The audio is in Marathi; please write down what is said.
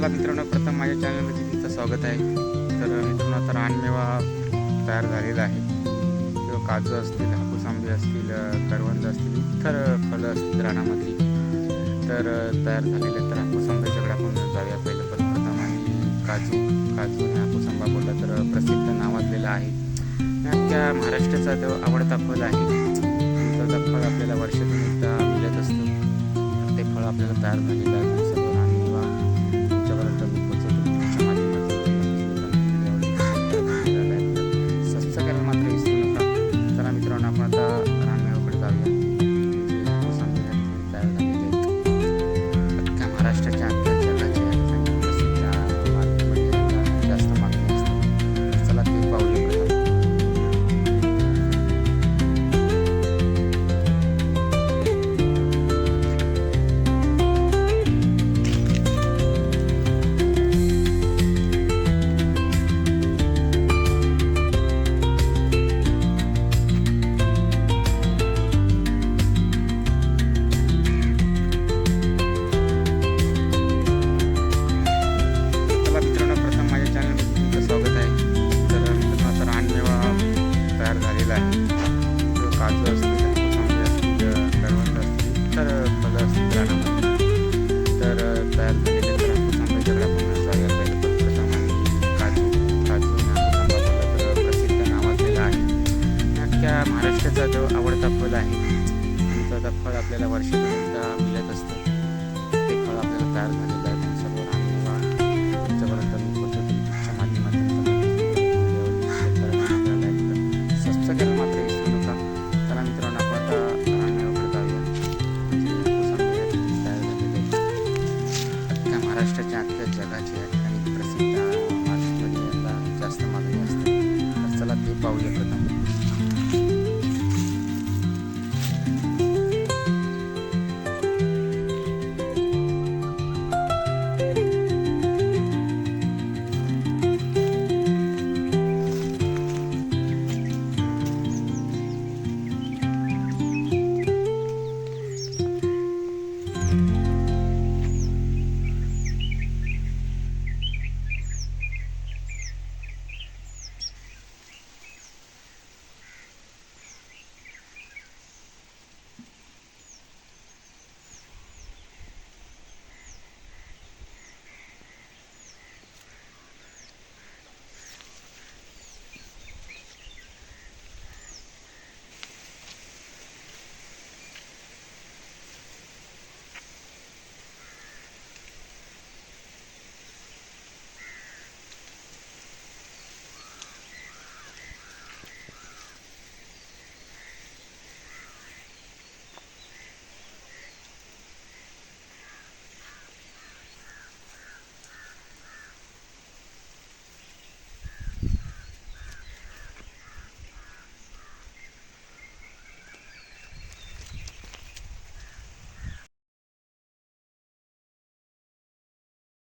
चला मित्रांनो प्रथम माझ्या चॅनलमध्ये तुमचं स्वागत आहे. तर मित्रांनो आता रानमेवा तयार झालेला आहे. किंवा काजू असतील हापूस आंबे असतील करवंद असतील इतर फळं असतील रानामधली तर तयार झालेले तर हापूस आंब्याच्याकडे आपण जाऊया पहिलं. पण प्रथम आणि काजू काजू आणि हापूस आंबा बोलला तर प्रसिद्ध नावाजलेला आहे. अख्ख्या महाराष्ट्राचा तो आवडता फळ आहे. त्याचा फळ आपल्याला वर्षातून एकदा मिळत असतं. ते फळ आपल्याला तयार झालेलं आहे. आवडता फळ आहे. त्याचा फळ आपल्याला वर्षापर्यंत मिळत असतं. ते फळ आपल्याला तयार झालेलं आहे. सर्व रानमेवा तुमच्यापर्यंत तुमच्या माध्यमातून स्वस्त करायला मात्र विसरू नका मित्रांनो आपण आता जाऊया या तयार झालेले अख्ख्या महाराष्ट्राच्या अख्ख्या जगाच्या या प्रसिद्ध मार्केटमध्ये याला जास्त मागणी असते. तर चला ते पाहूया प्रथम.